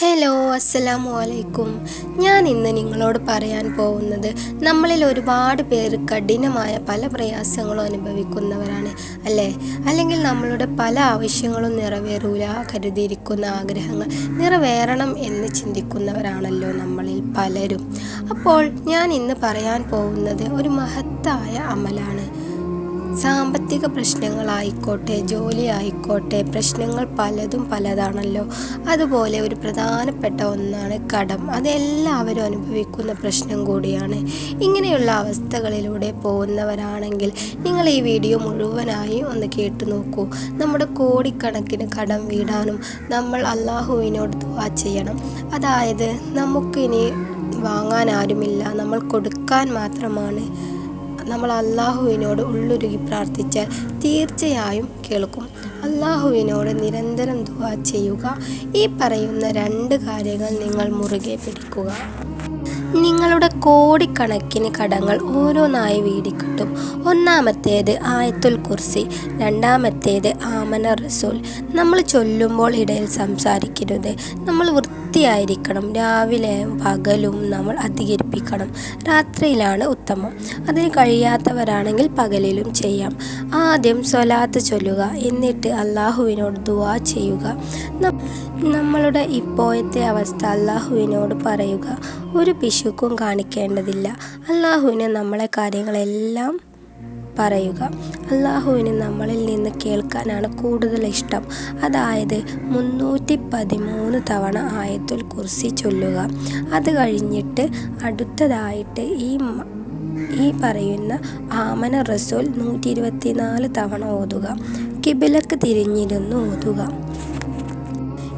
Hello അസ്സലാമു അലൈക്കും ഞാൻ ഇന്ന് നിങ്ങളോട് പറയാൻ പോകുന്നത് നമ്മളിൽ ഒരുപാട് പേർ കഠിനമായ പല പ്രയാസങ്ങളും അനുഭവിക്കുന്നവരാണ് അല്ലേ? അല്ലെങ്കിൽ നമ്മളുടെ പല ആവശ്യങ്ങളും നിറവേറൂല കരുതിയിരിക്കുന്ന ആഗ്രഹങ്ങൾ നിറവേറണം എന്ന് ചിന്തിക്കുന്നവരാണല്ലോ നമ്മളിൽ പലരും. അപ്പോൾ ഞാൻ ഇന്ന് പറയാൻ പോകുന്നത് ഒരു മഹത്തായ അമലാണ്. സാമ്പത്തിക പ്രശ്നങ്ങളായിക്കോട്ടെ ജോലി ആയിക്കോട്ടെ പ്രശ്നങ്ങൾ പലതും പലതാണല്ലോ. അതുപോലെ ഒരു പ്രധാനപ്പെട്ട ഒന്നാണ് കടം. അതെല്ലാവരും അനുഭവിക്കുന്ന പ്രശ്നം കൂടിയാണ്. ഇങ്ങനെയുള്ള അവസ്ഥകളിലൂടെ പോകുന്നവരാണെങ്കിൽ നിങ്ങൾ ഈ വീഡിയോ മുഴുവനായി ഒന്ന് കേട്ടു നോക്കൂ. നമ്മുടെ കോടിക്കണക്കിന് കടം വീടാനും നമ്മൾ അള്ളാഹുവിനോട് ദുവാ ചെയ്യണം. അതായത് നമുക്കിനി വാങ്ങാൻ ആരുമില്ല. നമ്മൾ കൊടുക്കാൻ മാത്രമാണ് നമ്മൾ അള്ളാഹുവിനോട് ഉള്ളുരുകി പ്രാർത്ഥിച്ചാൽ തീർച്ചയായും കേൾക്കും. അള്ളാഹുവിനോട് നിരന്തരം ദുവാ ചെയ്യുക. ഈ പറയുന്ന രണ്ട് കാര്യങ്ങൾ നിങ്ങൾ മുറുകെ പിടിക്കുക. നിങ്ങളുടെ കോടിക്കണക്കിന് കടങ്ങൾ ഓരോന്നായി വീടിക്കിട്ടും. ഒന്നാമത്തേത് ആയത്തുൽ കുർസി രണ്ടാമത്തേത് ആമന റസൂൽ. നമ്മൾ ചൊല്ലുമ്പോൾ ഇടയിൽ സംസാരിക്കരുത്. നമ്മൾ വൃത്തിയായിരിക്കണം രാവിലെ പകലും നമ്മൾ അധികരിപ്പിക്കണം. രാത്രിയിലാണ് ഉത്തമം. അതിന് കഴിയാത്തവരാണെങ്കിൽ പകലിലും ചെയ്യാം. ആദ്യം സ്വലാത്ത് ചൊല്ലുക. എന്നിട്ട് അള്ളാഹുവിനോട് ദുവാ ചെയ്യുക. നമ്മളുടെ ഇപ്പോഴത്തെ അവസ്ഥ അള്ളാഹുവിനോട് പറയുക. ഒരു പിശുക്കും കാണിക്കേണ്ടതില്ല. അള്ളാഹുവിന് നമ്മളെ കാര്യങ്ങളെല്ലാം പറയുക. അള്ളാഹുവിന് നമ്മളിൽ നിന്ന് കേൾക്കാനാണ് കൂടുതൽ ഇഷ്ടം. അതായത് മുന്നൂറ്റി പതിമൂന്ന് തവണ ആയത്തുൽ കുർസി ചൊല്ലുക. അത് കഴിഞ്ഞിട്ട് അടുത്തതായിട്ട് ഈ ഈ പറയുന്ന ആമന റസൂൽ നൂറ്റി ഇരുപത്തിനാല് തവണ ഓതുക. കിബിലക്ക് തിരിഞ്ഞിരുന്ന് ഓതുക.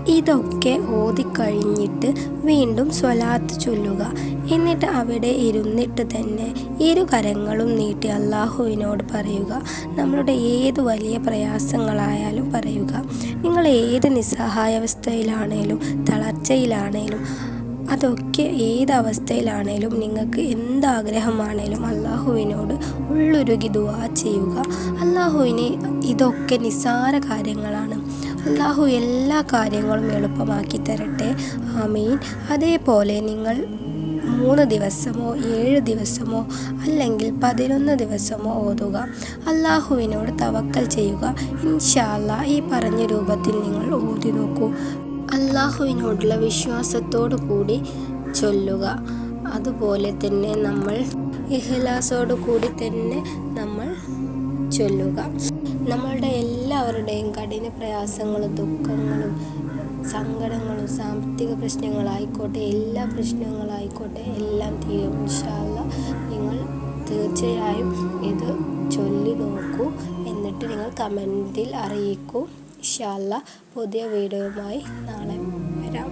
ഇതൊക്കെ ഓതിക്കഴിഞ്ഞിട്ട് വീണ്ടും സ്വലാത്ത് ചൊല്ലുക. എന്നിട്ട് അവിടെ ഇരുന്നിട്ട് തന്നെ ഇരു കരങ്ങളും നീട്ടി അള്ളാഹുവിനോട് പറയുക. നമ്മളുടെ ഏത് വലിയ പ്രയാസങ്ങളായാലും പറയുക. നിങ്ങൾ ഏത് നിസ്സഹായാവസ്ഥയിലാണേലും തളർച്ചയിലാണേലും അതൊക്കെ ഏതവസ്ഥയിലാണേലും നിങ്ങൾക്ക് എന്താഗ്രഹമാണേലും അള്ളാഹുവിനോട് ഉള്ളൊരുകി ദുവാ ചെയ്യുക. അള്ളാഹുവിനെ ഇതൊക്കെ നിസ്സാര കാര്യങ്ങളാണ്. അള്ളാഹു എല്ലാ കാര്യങ്ങളും എളുപ്പമാക്കി തരട്ടെ. ആമീൻ. അതേപോലെ നിങ്ങൾ മൂന്ന് ദിവസമോ ഏഴ് ദിവസമോ അല്ലെങ്കിൽ പതിനൊന്ന് ദിവസമോ ഓതുക. അള്ളാഹുവിനോട് തവക്കൽ ചെയ്യുക. ഇൻഷാല്ല ഈ പറഞ്ഞ രൂപത്തിൽ നിങ്ങൾ ഓതി നോക്കൂ. അള്ളാഹുവിനോടുള്ള വിശ്വാസത്തോടു കൂടി ചൊല്ലുക. അതുപോലെ തന്നെ നമ്മൾ ഇഹ്ലാസോടു കൂടി തന്നെ നമ്മൾ ചൊല്ലുക. നമ്മളുടെ എല്ലാവരുടെയും കഠിന പ്രയാസങ്ങളും ദുഃഖങ്ങളും സങ്കടങ്ങളും സാമ്പത്തിക പ്രശ്നങ്ങളായിക്കോട്ടെ എല്ലാ പ്രശ്നങ്ങളായിക്കോട്ടെ എല്ലാം തീരും. ഇൻഷാല്ല നിങ്ങൾ തീർച്ചയായും ഇത് ചൊല്ലി നോക്കൂ എന്നിട്ട് നിങ്ങൾ കമന്റിൽ അറിയിക്കൂ. ഇൻഷാല്ല പുതിയ വീഡിയോയുമായി നാളെ വരാം.